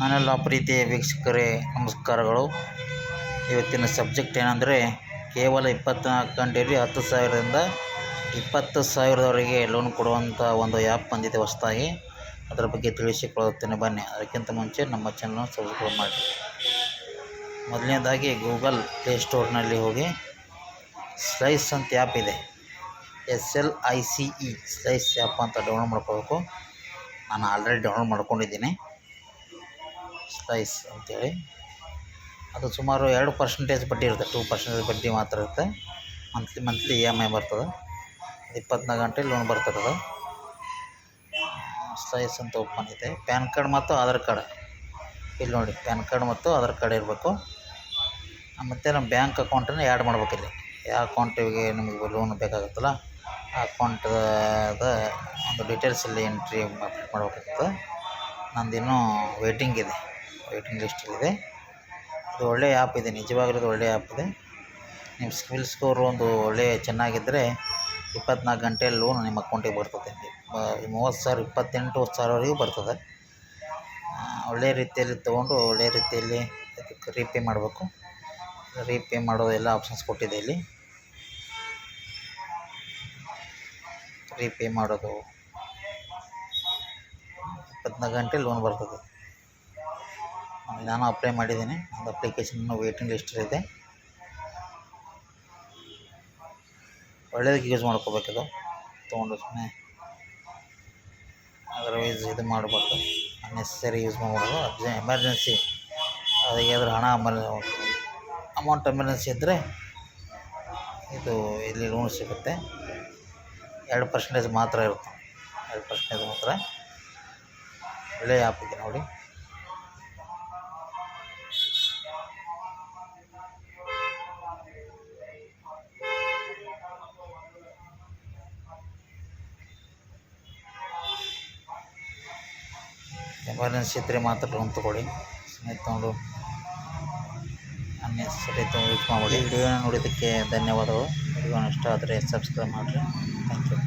ನನ್ನೆಲ್ಲ ಪ್ರೀತಿಯ ವೀಕ್ಷಕರೇ, ನಮಸ್ಕಾರಗಳು. ಇವತ್ತಿನ ಸಬ್ಜೆಕ್ಟ್ ಏನಂದರೆ, ಕೇವಲ ಇಪ್ಪತ್ನಾಲ್ಕು ಗಂಟೆಯಲ್ಲಿ ಹತ್ತು ಸಾವಿರದಿಂದ ಇಪ್ಪತ್ತು ಸಾವಿರದವರೆಗೆ ಲೋನ್ ಕೊಡುವಂಥ ಒಂದು ಆ್ಯಪ್ ಬಂದಿದೆ ಹೊಸದಾಗಿ. ಅದರ ಬಗ್ಗೆ ತಿಳಿಸಿಕೊಳ್ಳುತ್ತೇನೆ. ಬನ್ನಿ, ಅದಕ್ಕಿಂತ ಮುಂಚೆ ನಮ್ಮ ಚಾನಲ್ ಸಬ್ಸ್ಕ್ರೈಬ್ ಮಾಡಿ. ಮೊದಲನೇದಾಗಿ ಗೂಗಲ್ ಪ್ಲೇಸ್ಟೋರ್ನಲ್ಲಿ ಹೋಗಿ ಸ್ಲೈಸ್ ಅಂತ ಆ್ಯಪ್ ಇದೆ. S L I C E slice app ಅಂತ ಡೌನ್ಲೋಡ್ ಮಾಡ್ಕೋಬೇಕು. ನಾನು ಆಲ್ರೆಡಿ ಡೌನ್ಲೋಡ್ ಮಾಡ್ಕೊಂಡಿದ್ದೀನಿ. ಸ್ಲೈಸ್ ಅಂತೇಳಿ ಅದು ಸುಮಾರು ಎರಡು ಪರ್ಸೆಂಟೇಜ್ ಬಡ್ಡಿ ಇರುತ್ತೆ. ಟೂ ಪರ್ಸೆಂಟೇಜ್ ಬಡ್ಡಿ ಮಾತ್ರ ಇರುತ್ತೆ. Monthly monthly E M I ಬರ್ತದೆ. ಇಪ್ಪತ್ನಾಲ್ಕು ಗಂಟೆ ಲೋನ್ ಬರ್ತದೆ ಸ್ಲೈಸ್ ಅಂತ ಓಪನ್ ಇದೆ. ಪ್ಯಾನ್ ಕಾರ್ಡ್ ಮತ್ತು ಆಧಾರ್ ಕಾರ್ಡ್ ಇಲ್ಲಿ ನೋಡಿ ಪ್ಯಾನ್ ಕಾರ್ಡ್ ಮತ್ತು ಆಧಾರ್ ಕಾರ್ಡ್ ಇರಬೇಕು. ಮತ್ತು ನಮ್ಮ ಬ್ಯಾಂಕ್ ಅಕೌಂಟನ್ನು ಆ್ಯಡ್ ಮಾಡ್ಬೇಕು ಇಲ್ಲಿ. ಯಾವ ಅಕೌಂಟಿಗೆ ನಿಮಗೆ ಲೋನ್ ಬೇಕಾಗುತ್ತಲ್ಲ, ಆ ಅಕೌಂಟದ ಒಂದು ಡೀಟೇಲ್ಸ್ ಇಲ್ಲಿ ಎಂಟ್ರಿ ಮಾಡ್ಬೇಕಾಗ್ತದೆ ನಂದಿನ್ನೂ ವೇಟಿಂಗ್ ಇದೆ. ವೇಟಿಂಗ್ ಲಿಸ್ಟಲ್ಲಿದೆ ಇದು. ಒಳ್ಳೆಯ ಆ್ಯಪ್ ಇದೆ, ನಿಜವಾಗ್ಲೂ ಒಳ್ಳೆಯ ಆ್ಯಪ್ ಇದೆ. ನಿಮ್ಮ ಸಿಬಿಲ್ ಸ್ಕೋರ್ ಒಂದು ಒಳ್ಳೆಯ ಚೆನ್ನಾಗಿದ್ದರೆ ಇಪ್ಪತ್ನಾಲ್ಕು ಗಂಟೆ ಲೋನ್ ನಿಮ್ಮ ಅಕೌಂಟಿಗೆ ಬರ್ತದೆ. ಮೂವತ್ತು ಸಾವಿರ, ಇಪ್ಪತ್ತೆಂಟು ಸಾವಿರವರೆಗೂ ಬರ್ತದೆ. ಒಳ್ಳೆಯ ರೀತಿಯಲ್ಲಿ ತೊಗೊಂಡು ಒಳ್ಳೆಯ ರೀತಿಯಲ್ಲಿ ಅದಕ್ಕೆ ರೀಪೇ ಮಾಡಬೇಕು. ರೀಪೇ ಮಾಡೋದು ಎಲ್ಲ ಆಪ್ಷನ್ಸ್ ಕೊಟ್ಟಿದೆ ಇಲ್ಲಿ. ರೀಪೇ ಮಾಡೋದು ಇಪ್ಪತ್ನಾಲ್ಕು ಗಂಟೆ ಲೋನ್ ಬರ್ತದೆ. ನಾನು ಅಪ್ಲೈ ಮಾಡಿದ್ದೀನಿ. ಒಂದು ಅಪ್ಲಿಕೇಶನ್ ವೇಟಿಂಗ್ ಲಿಸ್ಟಲ್ಲಿದೆ ಒಳ್ಳೇದಕ್ಕೆ ಯೂಸ್ ಮಾಡ್ಕೋಬೇಕಿದು ತೊಗೊಂಡು ಸುಮ್ಮನೆ ಅದರ್ವೈಸ್ ಇದು ಮಾಡಬಾರ್ದು. ಅನ್ನೆಸರಿ ಯೂಸ್ ಮಾಡಬಾರ್ದು. ಅರ್ಜೆ ಎಮರ್ಜೆನ್ಸಿ ಅದಕ್ಕೆ ಅದ್ರ ಹಣ ಅಮೌಂಟ್ ಎಮರ್ಜೆನ್ಸಿ ಇದ್ದರೆ ಇದು ಇಲ್ಲಿ ಲೋನ್ ಸಿಗುತ್ತೆ. ಎರಡು ಪರ್ಸೆಂಟೇಜ್ ಮಾತ್ರ ಇರುತ್ತೆ. ಎರಡು ಪರ್ಸೆಂಟೇಜ್ ಮಾತ್ರ. ಒಳ್ಳೆಯ ಆ್ಯಪ್ ಇದೆ ನೋಡಿ. ಎಮರ್ಜೆನ್ಸಿ ಇದ್ದರೆ ಮಾತ್ರ ಲೋನ್ ತೊಗೊಳ್ಳಿ. ಸ್ನೇಹಿತ ತೊಗೊಂಡು ಅನ್ನೆಸರಿ ತೊಗೊಂಡು ಯೂಸ್ ಮಾಡಿ ವಿಡಿಯೋನ ನೋಡಿದ್ದಕ್ಕೆ ಧನ್ಯವಾದಗಳು. ವಿಡಿಯೋನ ಇಷ್ಟ ಆದರೆ ಸಬ್ಸ್ಕ್ರೈಬ್ ಮಾಡಿರಿ. Thank you